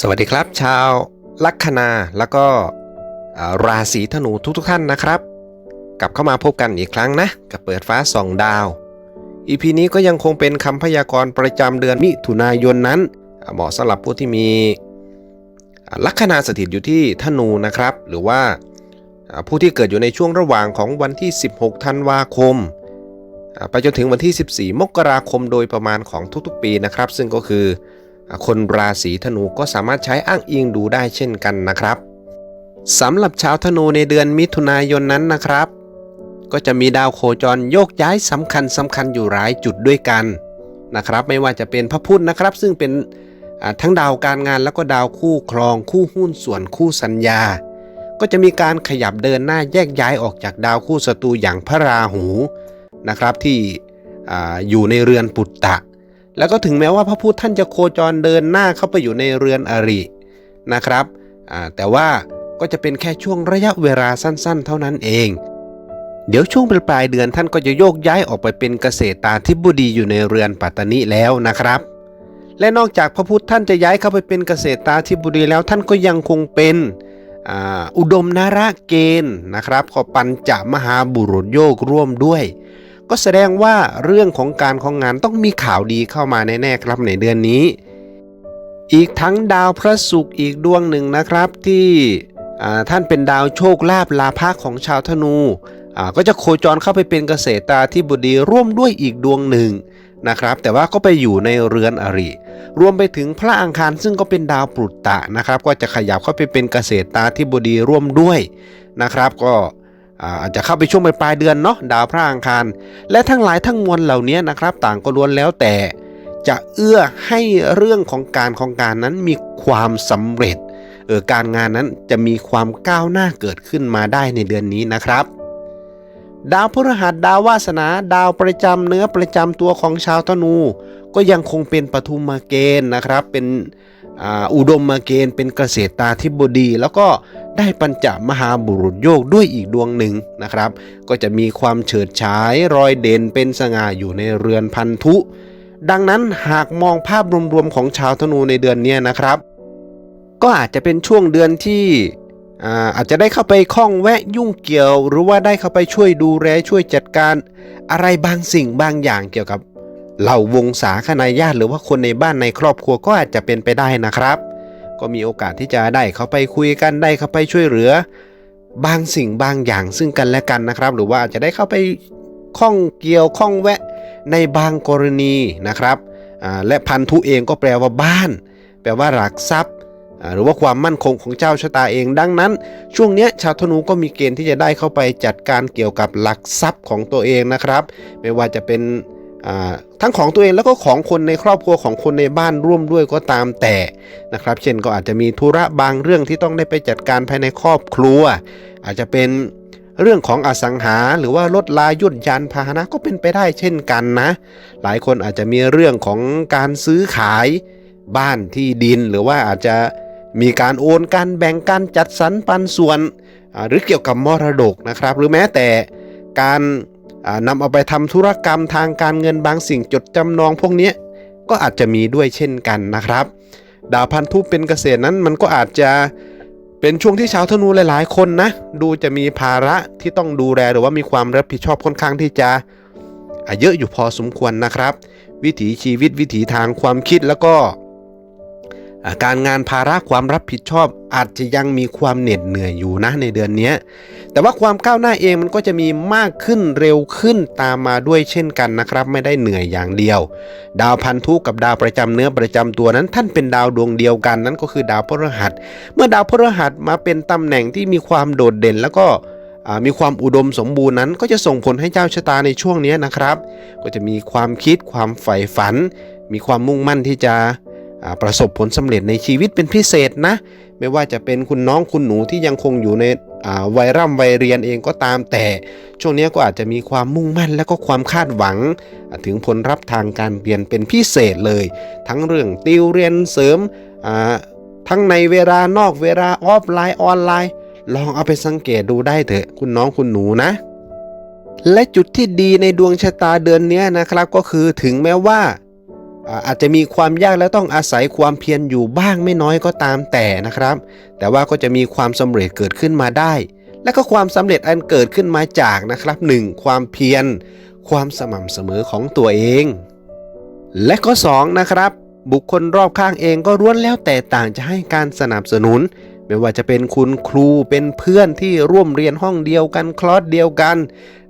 สวัสดีครับ ชาวลัคนาแล้วก็ราศีธนูทุกๆท่านนะครับ กลับเข้ามาพบกันอีกครั้งนะกับเปิดฟ้าส่องดาว EP นี้ก็ยังคงเป็นคำพยากรณ์ประจำเดือนมิถุนายนนั้นเหมาะสำหรับผู้ที่มีลัคนาสถิตอยู่ที่ธนูนะครับ หรือว่าผู้ที่เกิดอยู่ในช่วงระหว่างของวันที่ 16 ธันวาคม ไปจนถึงวันที่ 14 มกราคมโดยประมาณของทุกๆ ปีนะครับ ซึ่งก็คือ คนราศีธนูก็สามารถใช้อ้างอิงดูได้เช่นกันนะครับสำหรับชาวธนูในเดือนมิถุนายนนั้นนะครับ ก็จะมีดาวโคจรโยกย้ายสำคัญสำคัญอยู่หลายจุดด้วยกันนะครับ ไม่ว่าจะเป็นพระพุธนะครับ ซึ่งเป็นทั้งดาวการงานแล้วก็ดาวคู่ครองคู่หุ้นส่วนคู่สัญญา ก็จะมีการขยับเดินหน้าแยกย้ายออกจากดาวคู่ศัตรูอย่างพระราหูนะครับที่อยู่ในเรือนปุตตะ แล้วก็ถึงแม้ว่าพระพุทธท่านจะโคจรเดินหน้าเข้าไปอยู่ในเรือนอรินะครับแต่ว่าก็จะเป็นแค่ช่วงระยะเวลาสั้นๆ เท่านั้นเอง เดี๋ยวช่วงปลายเดือนท่านก็จะโยกย้ายออกไปเป็นเกษตราธิบดีอยู่ในเรือนปัตตานิแล้วนะครับ และนอกจากพระพุทธท่านจะย้ายเข้าไปเป็นเกษตราธิบดีแล้วท่านก็ยังคงเป็นอ,อุดมนาระเกณฑ์นะครับก็ปัญจมหาบุรุษโยกร่วมด้วย ก็แสดงว่าเรื่องของการของงานต้องมีข่าวดีเข้ามาแน่ๆครับในเดือนนี้ อีกทั้งดาวพระศุกร์อีกดวงหนึ่งนะครับที่ท่านเป็นดาวโชคลาภลาภะของชาวธนูก็จะโคจรเข้าไปเป็นเกษตราธิบดีร่วมด้วยอีกดวงหนึ่งนะครับแต่ว่าก็ไปอยู่ในเรือนอริ รวมไปถึงพระอังคารซึ่งก็เป็นดาวปรุตตะนะครับ ก็จะขยับเข้าไปเป็นเกษตราธิบดีร่วมด้วยนะครับ ก็ อาจจะเข้าไปช่วงปลายเดือนเนาะดาวพระอังคาร และทั้งหลายทั้งมวลเหล่านี้นะครับ ต่างก็ล้วนแล้วแต่จะเอื้อให้เรื่องของการของการนั้นมีความสำเร็จเออการงานนั้นจะมีความก้าวหน้าเกิดขึ้นมาได้ในเดือนนี้นะครับ ดาวพฤหัสดาววาสนา ดาวประจำเนื้อประจำตัวของชาวธนู ก็ยังคงเป็นปฐุมเกณฑ์นะครับ เป็นอ,อุดมมาเกณฑ์เป็นเกษตรตาธิบดี แล้วก็ ได้ปัญจมหาบุรุษโยกด้วยอีกดวงหนึ่งนะครับ ก็จะมีความเฉิดฉายรอยเด่นเป็นสง่าอยู่ในเรือนพันธุ ดังนั้นหากมองภาพรวมๆของชาวธนูในเดือนนี้นะครับ ก็อาจจะเป็นช่วงเดือนที่อาอาจจะได้เข้าไปข้องแวะยุ่งเกี่ยว หรือว่าได้เข้าไปช่วยดูแลช่วยจัดการอะไรบางสิ่งบางอย่างเกี่ยวกับเหล่าวงศาคณาญาติหรือว่าคนในบ้านในครอบครัวก็อาจจะเป็นไปได้นะครับ ก็มีโอกาสที่จะได้เข้าไปคุยกันได้เข้าไปช่วยเหลือ บางสิ่งบางอย่างซึ่งกันและกันนะครับ หรือว่าจะได้เข้าไปข้องเกี่ยวข้องแวะในบางกรณีนะครับและพันธุเองก็แปลว่าบ้าน แปลว่าหลักทรัพย์ หรือว่าความมั่นคงของเจ้าชะตาเอง ดังนั้น ช่วงนี้ชาวธนูก็มีเกณฑ์ที่จะได้เข้าไปจัดการเกี่ยวกับหลักทรัพย์ของตัวเองนะครับ ไม่ว่าจะเป็น ทั้งของตัวเองแล้วก็ของคนในครอบครัวของคนในบ้านร่วมด้วยก็ตามแต่นะครับ เช่นก็อาจจะมีธุระบางเรื่องที่ต้องได้ไปจัดการภายในครอบครัว อาจจะเป็นเรื่องของอสังหาหรือว่ารถลายุดยานพาหนะก็เป็นไปได้เช่นกันนะ หลายคนอาจจะมีเรื่องของการซื้อขายบ้านที่ดินหรือว่าอาจจะมีการโอนการแบ่งการจัดสรรปันส่วน หรือเกี่ยวกับมรดกนะครับ หรือแม้แต่การ นำเอาไปทำธุรกรรมทางการเงินบางสิ่งจดจำนองพวกนี้ก็อาจจะมีด้วยเช่นกันนะครับ ดาวพันธุเป็นเกษตรนั้นมันก็อาจจะเป็นช่วงที่ชาวธนูหลาย ๆ คนนะ ดูจะมีภาระที่ต้องดูแลหรือว่ามีความรับผิดชอบค่อนข้างที่จะเยอะอยู่พอสมควรนะครับ วิถีชีวิตวิถีทางความคิดแล้วก็ การงานภาระความรับผิดชอบ อาจจะยังมีความเหน็ดเหนื่อยอยู่นะในเดือนนี้ แต่ว่าความก้าวหน้าเองมันก็จะมีมากขึ้นเร็วขึ้นตามมาด้วยเช่นกันนะครับ ไม่ได้เหนื่อยอย่างเดียว ดาวพันธุกับดาวประจำเนื้อประจำตัวนั้นท่านเป็นดาวดวงเดียวกันนั่นก็คือดาวพฤหัส เมื่อดาวพฤหัสมาเป็นตำแหน่งที่มีความโดดเด่นแล้วก็มีความอุดมสมบูรณ์นั้นก็จะส่งผลให้เจ้าชะตาในช่วงนี้นะครับ ก็จะมีความคิดความใฝ่ฝัน มีความมุ่งมั่นที่จะ ประสบผลสำเร็จในชีวิตเป็นพิเศษนะ ไม่ว่าจะเป็นคุณน้องคุณหนูที่ยังคงอยู่ในวัยร่ำวัยเรียนเองก็ตามแต่ ช่วงนี้ก็อาจจะมีความมุ่งมั่นและก็ความคาดหวัง ถึงผลลัพธ์ทางการเรียนเป็นพิเศษเลย ทั้งเรื่องติวเรียนเสริมทั้งในเวลานอกเวลาออฟไลน์ออนไลน์ ลองเอาไปสังเกตดูได้เถอะคุณน้องคุณหนูนะ และจุดที่ดีในดวงชะตาเดือนนี้นะครับก็คือถึงแม้ว่า อาจจะมีความยากและต้องอาศัยความเพียรอยู่บ้างไม่น้อยก็ตามแต่นะครับ แต่ว่าก็จะมีความสำเร็จเกิดขึ้นมาได้ และก็ความสำเร็จอันเกิดขึ้นมาจากนะครับ 1. ความเพียร ความสม่ำเสมอของตัวเอง และก็2นะครับ บุคคลรอบข้างเองก็ล้วนแล้วแต่ต่างจะให้การสนับสนุน ไม่ว่าจะเป็นคุณครูเป็นเพื่อนที่ร่วมเรียนห้องเดียวกันคลอสเดียวกัน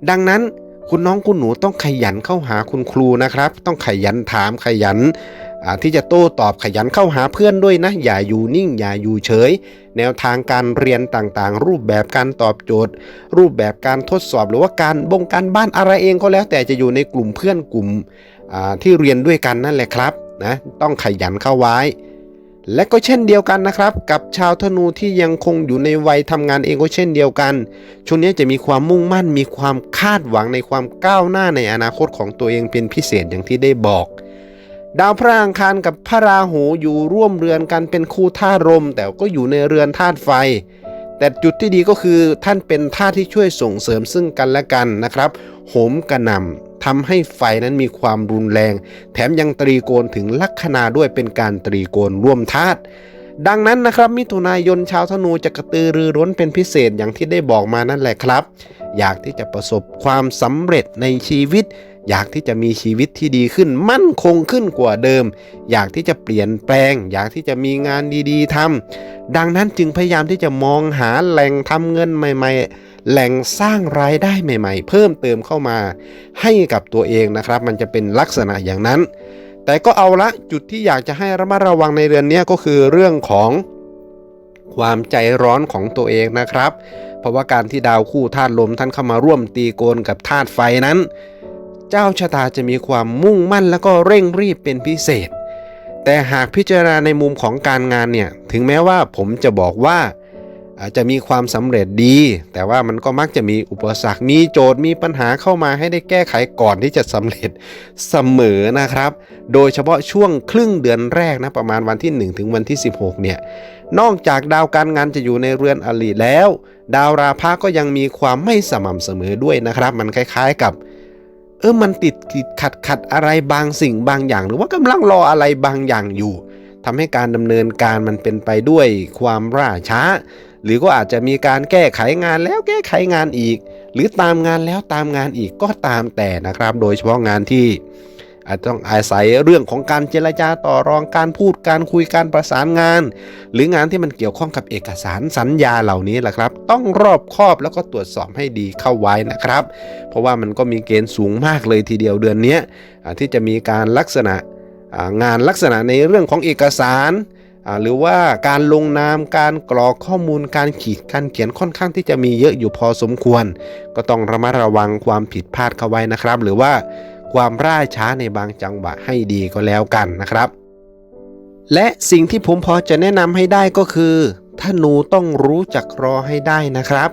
ดังนั้น คุณน้องคุณหนูต้องขยันเข้าหาคุณครูนะครับ ต้องขยันถามขยันที่จะโต้ตอบขยันเข้าหาเพื่อนด้วยนะ อย่าอยู่นิ่ง อย่าอยู่เฉย แนวทางการเรียนต่างๆ รูปแบบการตอบโจทย์ รูปแบบการทดสอบหรือว่าการบงการบ้านอะไรเองก็แล้ว แต่จะอยู่ในกลุ่มเพื่อนกลุ่มที่เรียนด้วยกันนั่นแหละครับนะต้องขยันเข้าไว้ และก็เช่นเดียวกันนะครับ กับชาวธนูที่ยังคงอยู่ในวัยทำงานเองก็เช่นเดียวกัน ช่วงนี้จะมีความมุ่งมั่น มีความคาดหวังในความก้าวหน้าในอนาคตของตัวเองเป็นพิเศษอย่างที่ได้บอก ดาวพระอังคารกับพระราหูอยู่ร่วมเรือนกันเป็นคู่ธาตุลมแต่ก็อยู่ในเรือนธาตุไฟ แต่จุดที่ดีก็คือท่านเป็นธาที่ช่วยส่งเสริมซึ่งกันและกันนะครับโหมกระนำ ทำให้ไฟนั้นมีความรุนแรง แถมยังตรีโกณถึงลัคนาด้วยเป็นการตรีโกณร่วมธาตุดังนั้นนะครับ มิถุนายนชาวธนูจะกระตือรือร้นเป็นพิเศษอย่างที่ได้บอกมานั่นแหละครับ อยากที่จะประสบความสำเร็จในชีวิต อยากที่จะมีชีวิตที่ดีขึ้นมั่นคงขึ้นกว่าเดิม อยากที่จะเปลี่ยนแปลง อยากที่จะมีงานดีๆทำดังนั้นจึงพยายามที่จะมองหาแหล่งทำเงินใหม่ ๆ แหล่งสร้างรายได้ใหม่ ๆ เพิ่มเติมเข้ามา ให้กับตัวเองนะครับ มันจะเป็นลักษณะอย่างนั้น แต่ก็เอาละจุดที่อยากจะให้ระมัดระวังในเรือนนี้ก็คือเรื่องของความใจร้อนของตัวเองนะครับ เพราะว่าการที่ดาวคู่ธาตุลมท่านเข้ามาร่วมตีโกนกับธาตุไฟนั้น เจ้าชะตาจะมีความมุ่งมั่นแล้วก็เร่งรีบเป็นพิเศษ แต่หากพิจารณาในมุมของการงานเนี่ย ถึงแม้ว่าผมจะบอกว่า อาจจะมีความสำเร็จดี แต่ว่ามันก็มักจะมีอุปสรรค มีโจทย์ มีปัญหาเข้ามาให้ได้แก้ไขก่อนที่จะสำเร็จเสมอนะครับ โดยเฉพาะช่วงครึ่งเดือนแรกนะประมาณวันที่ 1 ถึงวันที่ 16 เนี่ย นอกจากดาวการงานจะอยู่ในเรือนอริแล้ว ดาวราพะก็ยังมีความไม่สม่ำเสมอด้วยนะครับ มันคล้ายๆกับเออมันติดติดขัดขัดอะไรบางสิ่งบางอย่าง หรือว่ากำลังรออะไรบางอย่างอยู่ทำให้การดำเนินการมันเป็นไปด้วยความล่าช้า หรือก็อาจจะมีการแก้ไขงานแล้วแก้ไขงานอีก หรือตามงานแล้วตามงานอีกก็ตามแต่นะครับ โดยเฉพาะงานที่อาจต้องอาศัยเรื่องของการเจรจาต่อรองการพูดการคุยการประสานงาน หรืองานที่มันเกี่ยวข้องกับเอกสารสัญญาเหล่านี้แหละครับ ต้องรอบคอบแล้วก็ตรวจสอบให้ดีเข้าไว้นะครับ เพราะว่ามันก็มีเกณฑ์สูงมากเลยทีเดียวเดือนนี้ที่จะมีการลักษณะงานลักษณะในเรื่องของเอกสาร หรือว่าการลงนามการกรอกข้อมูลการขีดการเขียนค่อนข้างที่จะมีเยอะอยู่พอสมควร ก็ต้องระมัดระวังความผิดพลาดเข้าไว้นะครับ หรือว่าความร่าช้าในบางจังหวะให้ดีก็แล้วกันนะครับ และสิ่งที่ผมพอจะแนะนำให้ได้ก็คือถ้าหนูต้องรู้จักรอให้ได้นะครับ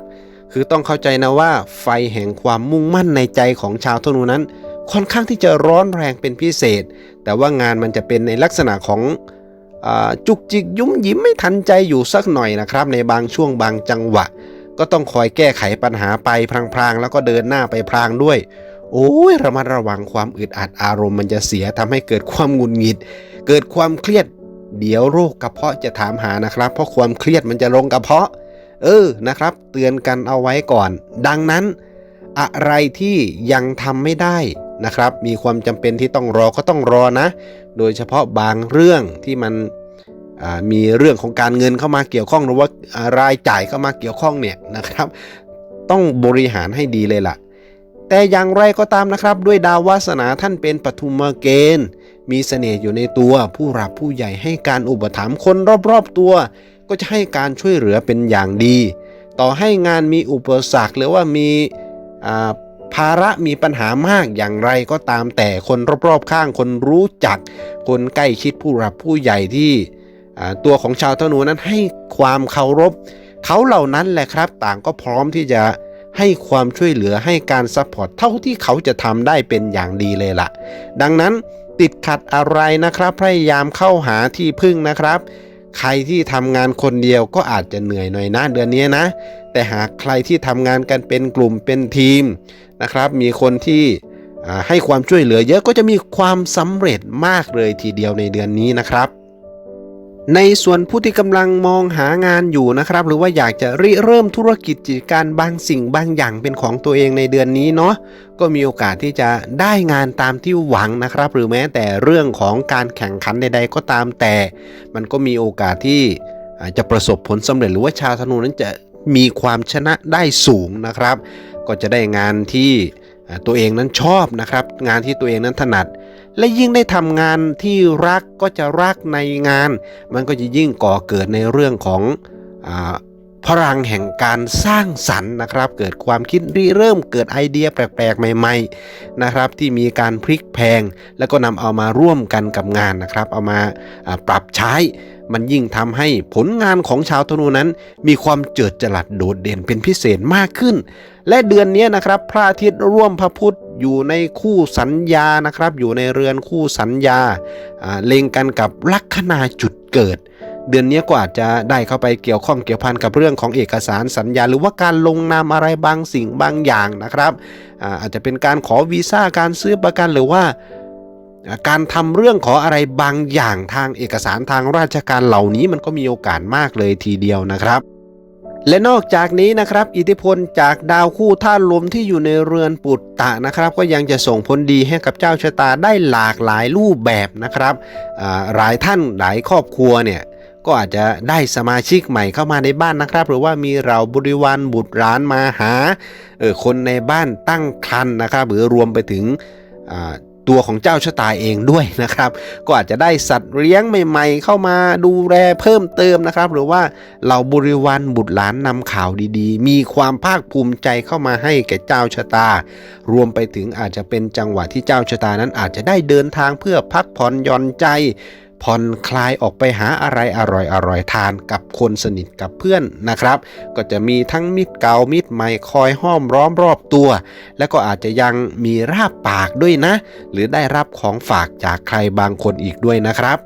คือต้องเข้าใจนะว่า ไฟแห่งความมุ่งมั่นในใจของชาวธนูนั้น ค่อนข้างที่จะร้อนแรงเป็นพิเศษ แต่ว่างานมันจะเป็นในลักษณะของ จุกจิกยุ่มยิ้มไม่ทันใจอยู่สักหน่อยนะครับ ในบางช่วงบางจังหวะ ก็ต้องคอยแก้ไขปัญหาไปพลางๆ แล้วก็เดินหน้าไปพลางด้วย โอ้ยระมัดระวังความอึดอัดอารมณ์มันจะเสียทำให้เกิดความหงุดหงิด เกิดความเครียด เดี๋ยวโรคกระเพาะจะถามหานะครับ เพราะความเครียดมันจะลงกระเพาะ เออนะครับ เตือนกันเอาไว้ก่อน ดังนั้นอะไรที่ยังทำไม่ได้นะครับ มีความจำเป็นที่ต้องรอก็ต้องรอนะ โดยเฉพาะบางเรื่องที่มัน มีเรื่องของการเงินเข้ามาเกี่ยวข้องหรือว่ารายจ่ายเข้ามาเกี่ยวข้องเนี่ยนะครับ ต้องบริหารให้ดีเลยล่ะ แต่อย่างไรก็ตามนะครับ ด้วยดาววาสนาท่านเป็นปฐุมเกณฑ์ มีเสน่ห์อยู่ในตัวผู้หลักผู้ใหญ่ให้การอุปถัมภ์คนรอบๆตัว ก็จะให้การช่วยเหลือเป็นอย่างดี ต่อให้งานมีอุปสรรคหรือว่ามีภาระมีปัญหามากอย่างไรก็ตามแต่คนรอบๆข้างคนรู้จัก คนใกล้ชิดผู้หลักผู้ใหญ่ที่ ตัวของชาวธนูนั้นให้ความเคารพเขาเหล่านั้นแหละครับ ต่างก็พร้อมที่จะให้ความช่วยเหลือให้การซัพพอร์ตเท่าที่เขาจะทำได้เป็นอย่างดีเลยล่ะ ดังนั้นติดขัดอะไรนะครับ พยายามเข้าหาที่พึ่งนะครับ ใครที่ทำงานคนเดียวก็อาจจะเหนื่อยหน่อยนะเดือนนี้นะ แต่หากใครที่ทำงานกันเป็นกลุ่มเป็นทีมนะครับ มีคนที่ให้ความช่วยเหลือเยอะก็จะมีความสำเร็จมากเลยทีเดียวในเดือนนี้นะครับ ในส่วนผู้ที่กำลังมองหางานอยู่นะครับ หรือว่าอยากจะริเริ่มธุรกิจกิจการบางสิ่งบางอย่างเป็นของตัวเองในเดือนนี้เนาะก็มีโอกาสที่จะได้งานตามที่หวังนะครับ หรือแม้แต่เรื่องของการแข่งขันใด ๆ ก็ตามแต่ มันก็มีโอกาสที่จะประสบผลสำเร็จหรือว่าชาวธนูนั้นจะมีความชนะได้สูงนะครับ ก็จะได้งานที่ตัวเองนั้นชอบนะครับ งานที่ตัวเองนั้นถนัด และยิ่งได้ทำงานที่รักก็จะรักในงาน มันก็จะยิ่งก่อเกิดในเรื่องของอพลังแห่งการสร้างสรรค์นะครับ เกิดความคิดริเริ่มเกิดไอเดียแปลกๆ ใหม่ๆนะครับ ที่มีการพลิกแพง แล้วก็นำเอามาร่วมกันกับงานนะครับ เอามาอ่าปรับใช้ มันยิ่งทำให้ผลงานของชาวธนูนั้น มีความเจิดจรัสโดดเด่นเป็นพิเศษมากขึ้น และเดือนนี้นะครับ พระอาทิตย์ร่วมพระพุธ อยู่ในคู่สัญญานะครับ อยู่ในเรือนคู่สัญญาเล็งกันกับลัคนาจุดเกิด เดือนนี้ก็อาจจะได้เข้าไปเกี่ยวข้องเกี่ยวพันกับเรื่องของเอกสารสัญญา หรือว่าการลงนามอะไรบางสิ่งบางอย่างนะครับอาจจะเป็นการขอวีซ่าการซื้อประกันหรือว่าอ่าการทำเรื่องขออะไรบางอย่างทางเอกสารทางราชการเหล่านี้มันก็มีโอกาสมากเลยทีเดียวนะครับ และนอกจากนี้นะครับอิทธิพลจากดาวคู่ธาลมที่อยู่ในเรือนปุตตะนะครับ ก็ยังจะส่งผลดีให้กับเจ้าชะตาได้หลากหลายรูปแบบนะครับหลายท่านหลายครอบครัวเนี่ยก็อาจจะได้สมาชิกใหม่เข้ามาในบ้านนะครับ หรือว่ามีเราบริวารบุตรหลานมาหาออคนในบ้านตั้งครรภ์นะครับ หรือรวมไปถึง ตัวของเจ้าชะตาเองด้วยนะครับ ก็อาจจะได้สัตว์เลี้ยงใหม่ๆ เข้ามาดูแลเพิ่มเติมนะครับ หรือว่าเหล่าบริวารบุตรหลานนำข่าวดีๆ มีความภาคภูมิใจเข้ามาให้แก่เจ้าชะตา รวมไปถึงอาจจะเป็นจังหวะที่เจ้าชะตานั้นอาจจะได้เดินทางเพื่อพักผ่อนหย่อนใจ ผ่อนคลายออกไปหาอะไรอร่อยอร่อยๆทานกับคนสนิทกับเพื่อนนะครับ ก็จะมีทั้งมิตรเก่ามิตรใหม่คอยห้อมร้อมรอบตัว และก็อาจจะยังมีราบปากด้วยนะ หรือได้รับของฝากจากใครบางคนอีกด้วยนะครับ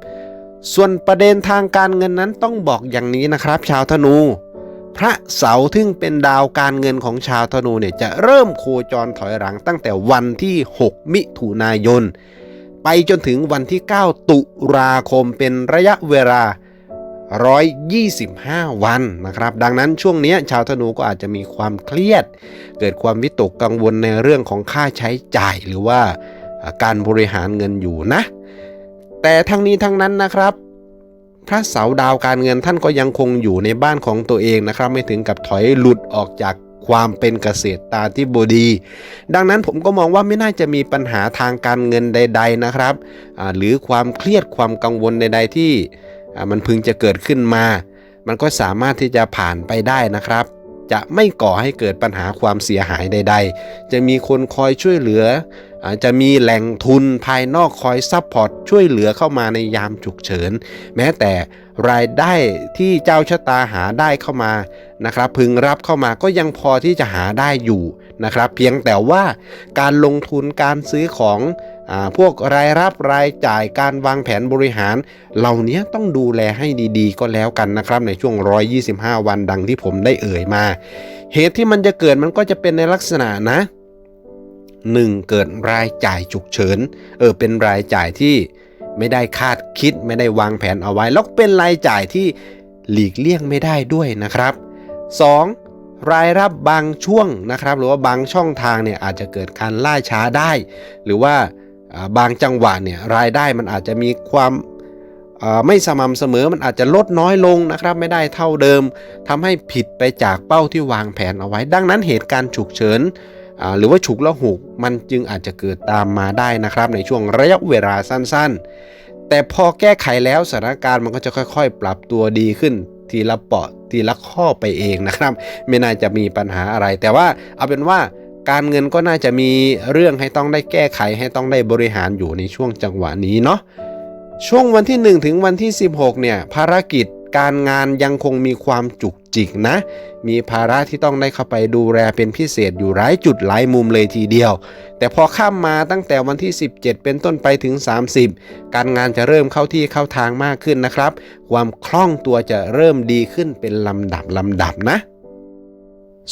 ส่วนประเด็นทางการเงินนั้นต้องบอกอย่างนี้นะครับ ชาวธนูพระเสาร์ซึ่งเป็นดาวการเงินของชาวธนูเนี่ยจะเริ่มโคจรถอยหลังตั้งแต่วันที่ 6 มิถุนายน ไปจนถึงวันที่ 9 ตุลาคมเป็นระยะเวลา 125 วันนะครับ ดังนั้นช่วงนี้ชาวธนูก็อาจจะมีความเครียด เกิดความวิตกกังวลในเรื่องของค่าใช้จ่ายหรือว่าอ่าการบริหารเงินอยู่นะ แต่ทั้งนี้ทั้งนั้นนะครับ พระเสาดาวการเงินท่านก็ยังคงอยู่ในบ้านของตัวเองนะครับ ไม่ถึงกับถอยหลุดออกจาก ความเป็นเกษตรตาธิบดี ดังนั้นผมก็มองว่าไม่น่าจะมีปัญหาทางการเงินใด ๆนะครับ หรือความเครียดความกังวลใด ๆ ที่มันพึงจะเกิดขึ้นมา มันก็สามารถที่จะผ่านไปได้นะครับ จะไม่ก่อให้เกิดปัญหาความเสียหายใด ๆ จะมีคนคอยช่วยเหลือ อาจจะมีแหล่งทุนภายนอกคอยซัพพอร์ตช่วยเหลือเข้ามาในยามฉุกเฉิน แม้แต่รายได้ที่เจ้าชะตาหาได้เข้ามานะครับ พึงรับเข้ามาก็ยังพอที่จะหาได้อยู่นะครับ เพียงแต่ว่าการลงทุนการซื้อของอพวกรายรับรายจ่ายการวางแผนบริหาร เหล่านี้ต้องดูแลให้ดีๆ ก็แล้วกันนะครับ ในช่วง 125 วันดังที่ผมได้เอ่ยมา เหตุที่มันจะเกิดมันก็จะเป็นในลักษณะนะ 1. เกิดรายจ่ายฉุกเฉินเออเป็นรายจ่ายที่ไม่ได้คาดคิดไม่ได้วางแผนเอาไว้ แล้วเป็นรายจ่ายที่หลีกเลี่ยงไม่ได้ด้วยนะครับ 2. รายรับบางช่วงนะครับ หรือว่าบางช่องทางเนี่ยอาจจะเกิดการล่าช้าได้ หรือว่าบางจังหวะเนี่ยรายได้มันอาจจะมีความไม่สม่ำเสมอมันอาจจะลดน้อยลงนะครับ ไม่ได้เท่าเดิมทำให้ผิดไปจากเป้าที่วางแผนเอาไว้ ดังนั้นเหตุการณ์ฉุกเฉิน หรือว่าฉุกละหุกมันจึงอาจจะเกิดตามมาได้นะครับ ในช่วงระยะเวลาสั้นๆ แต่พอแก้ไขแล้วสถานการณ์มันก็จะค่อยๆ ปรับตัวดีขึ้นทีละเปาะทีละข้อไปเองนะครับ ไม่น่าจะมีปัญหาอะไร แต่ว่าเอาเป็นว่าการเงินก็น่าจะมีเรื่องให้ต้องได้แก้ไขให้ต้องได้บริหารอยู่ในช่วงจังหวะนี้เนาะช่วงวันที่ 1 ถึงวันที่ 16เนี่ยภารกิจ การงานยังคงมีความจุกจิกนะ มีภาระที่ต้องได้เข้าไปดูแลเป็นพิเศษอยู่หลายจุดหลายมุมเลยทีเดียว แต่พอข้ามมาตั้งแต่วันที่ 17 เป็นต้นไปถึง 30 การงานจะเริ่มเข้าที่เข้าทางมากขึ้นนะครับ ความคล่องตัวจะเริ่มดีขึ้นเป็นลำดับลำดับนะ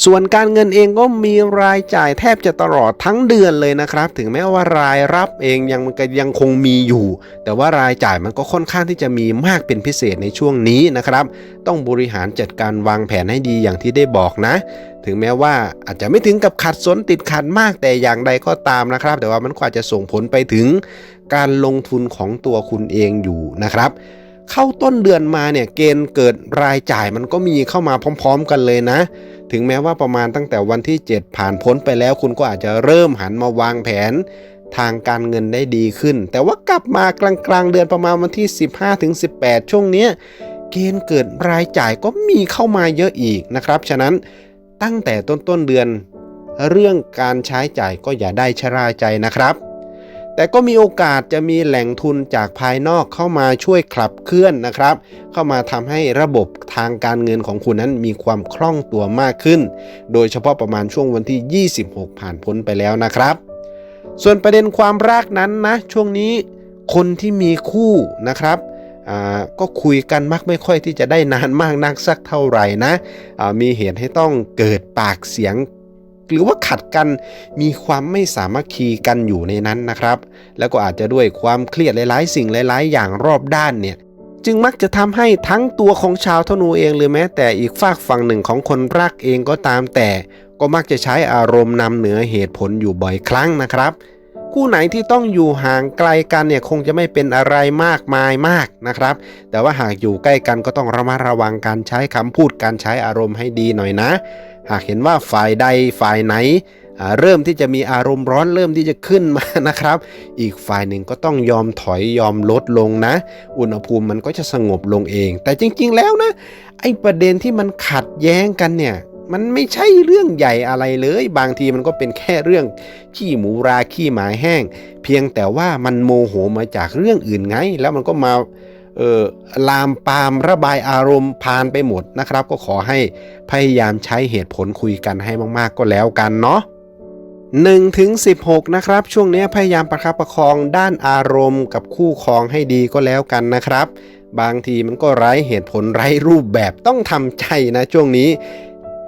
ส่วนการเงินเองก็มีรายจ่ายแทบจะตลอดทั้งเดือนเลยนะครับ ถึงแม้ว่ารายรับเองยังยังคงมีอยู่ แต่ว่ารายจ่ายมันก็ค่อนข้างที่จะมีมากเป็นพิเศษในช่วงนี้นะครับ ต้องบริหารจัดการวางแผนให้ดีอย่างที่ได้บอกนะ ถึงแม้ว่าอาจจะไม่ถึงกับขัดสนติดขัดมากแต่อย่างใดก็ตามนะครับ แต่ว่ามันก็อาจจะส่งผลไปถึงการลงทุนของตัวคุณเองอยู่นะครับเข้าต้นเดือนมาเนี่ยเกณฑ์เกิดรายจ่ายมันก็มีเข้ามาพร้อม ๆ กันเลยนะ ถึงแม้ว่าประมาณตั้งแต่วันที่ 7 ผ่านพ้นไปแล้ว คุณก็อาจจะเริ่มหันมาวางแผนทางการเงินได้ดีขึ้น แต่ว่ากลับมากลางๆเดือนประมาณวันที่ 15ถึง18 ช่วงนี้เกณฑ์เกิดรายจ่ายก็มีเข้ามาเยอะอีกนะครับ ฉะนั้นตั้งแต่ต้นๆเดือน เรื่องการใช้จ่ายก็อย่าได้ชะล่าใจนะครับ แต่ก็มีโอกาสจะมีแหล่งทุนจากภายนอกเข้ามาช่วยขับเคลื่อนนะครับ เข้ามาทำให้ระบบทางการเงินของคุณนั้นมีความคล่องตัวมากขึ้น โดยเฉพาะประมาณช่วงวันที่ 26 ผ่านพ้นไปแล้วนะครับ ส่วนประเด็นความรักนั้นนะ ช่วงนี้คนที่มีคู่นะครับอ่าก็คุยกันมักไม่ค่อยที่จะได้นานมากนักสักเท่าไหร่นะอ่ามีเหตุให้ต้องเกิดปากเสียง หรือว่าขัดกันมีความไม่สามัคคีกันอยู่ในนั้นนะครับ แล้วก็อาจจะด้วยความเครียดหลายๆ สิ่งหลาย ๆ อย่างรอบด้านเนี่ยจึงมักจะทำให้ทั้งตัวของชาวธนูเองหรือแม้ แต่อีกฝากฝั่งหนึ่งของคนรักเองก็ตามแต่ก็มักจะใช้อารมณ์นำเหนือเหตุผลอยู่บ่อยครั้งนะครับ คู่ไหนที่ต้องอยู่ห่างไกลกันเนี่ยคงจะไม่เป็นอะไรมากมายมากนะครับ แต่ว่าหากอยู่ใกล้กันก็ต้องระมัดระวังการใช้คำพูดการใช้อารมณ์ให้ดีหน่อยนะ หากเห็นว่าฝ่ายใดฝ่ายไหน เริ่มที่จะมีอารมณ์ร้อนเริ่มที่จะขึ้นมานะครับ อีกฝ่ายหนึ่งก็ต้องยอมถอยยอมลดลงนะ อุณหภูมิมันก็จะสงบลงเอง แต่จริง ๆ แล้วนะไอ้ประเด็นที่มันขัดแย้งกันเนี่ยมันไม่ใช่เรื่องใหญ่อะไรเลย บางทีมันก็เป็นแค่เรื่องขี้หมูราขี้หมาแห้ง เพียงแต่ว่ามันโมโหมาจากเรื่องอื่นไง แล้วมันก็มา ลามปามระบายอารมณ์ผ่านไปหมดนะครับ ก็ขอให้พยายามใช้เหตุผลคุยกันให้มากๆก็แล้วกันเนาะ1ถึง16 นะครับ ช่วงนี้พยายามประคับประคองด้านอารมณ์กับคู่ครองให้ดีก็แล้วกันนะครับ บางทีมันก็ไร้เหตุผลไร้รูปแบบต้องทำใจนะช่วงนี้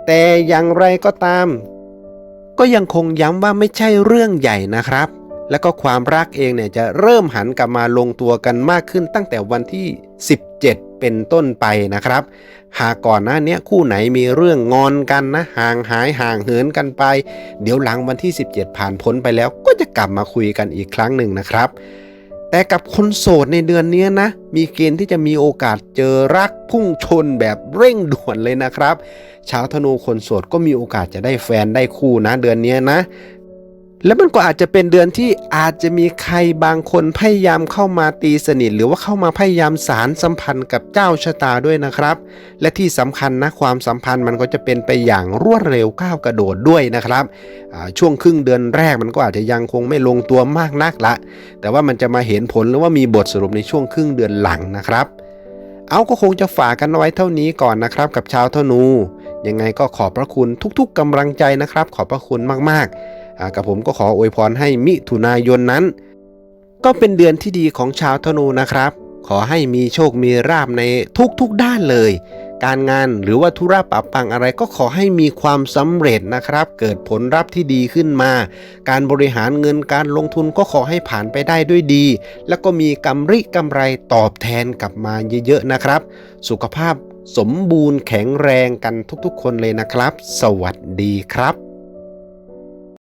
แต่อย่างไรก็ตาม ก็ยังคงย้ำว่าไม่ใช่เรื่องใหญ่นะครับ แล้วก็ความรักเองเนี่ยจะเริ่มหันกลับมาลงตัวกันมากขึ้นตั้งแต่วันที่ 17 เป็นต้นไปนะครับ หากก่อนหน้านี้คู่ไหนมีเรื่องงอนกันนะห่างหายห่างเหินกันไป เดี๋ยวหลังวันที่ 17 ผ่านพ้นไปแล้วก็จะกลับมาคุยกันอีกครั้งหนึ่งนะครับแต่กับคนโสดในเดือนนี้นะ มีเกณฑ์ที่จะมีโอกาสเจอรักพุ่งชนแบบเร่งด่วนเลยนะครับ ชาวธนูคนโสดก็มีโอกาสจะได้แฟนได้คู่นะเดือนนี้นะ แล้วมันก็อาจจะเป็นเดือนที่อาจจะมีใครบางคนพยายามเข้ามาตีสนิท หรือว่าเข้ามาพยายามสารสัมพันธ์กับเจ้าชะตาด้วยนะครับ และที่สำคัญนะความสัมพันธ์มันก็จะเป็นไปอย่างรวดเร็วก้าวกระโดดด้วยนะครับช่วงครึ่งเดือนแรกมันก็อาจจะยังคงไม่ลงตัวมากนักละ แต่ว่ามันจะมาเห็นผลหรือว่ามีบทสรุปในช่วงครึ่งเดือนหลังนะครับเอาก็คงจะฝากกันไว้เท่านี้ก่อนนะครับ กับชาวธนู ยังไงก็ขอบพระคุณทุกๆกำลังใจนะครับ ขอบพระคุณมากๆ กับผมก็ขออวยพรให้มิถุนายนนั้น ก็เป็นเดือนที่ดีของชาวธนูนะครับ ขอให้มีโชคมีราบในทุกๆด้านเลย การงานหรือว่าธุระปะปังอะไรก็ขอให้มีความสำเร็จนะครับ เกิดผลลัพธ์ที่ดีขึ้นมา การบริหารเงินการลงทุนก็ขอให้ผ่านไปได้ด้วยดี แล้วก็มีกำริกำไรตอบแทนกลับมาเยอะๆนะครับ สุขภาพสมบูรณ์แข็งแรงกันทุกๆ คนเลยนะครับ สวัสดีครับ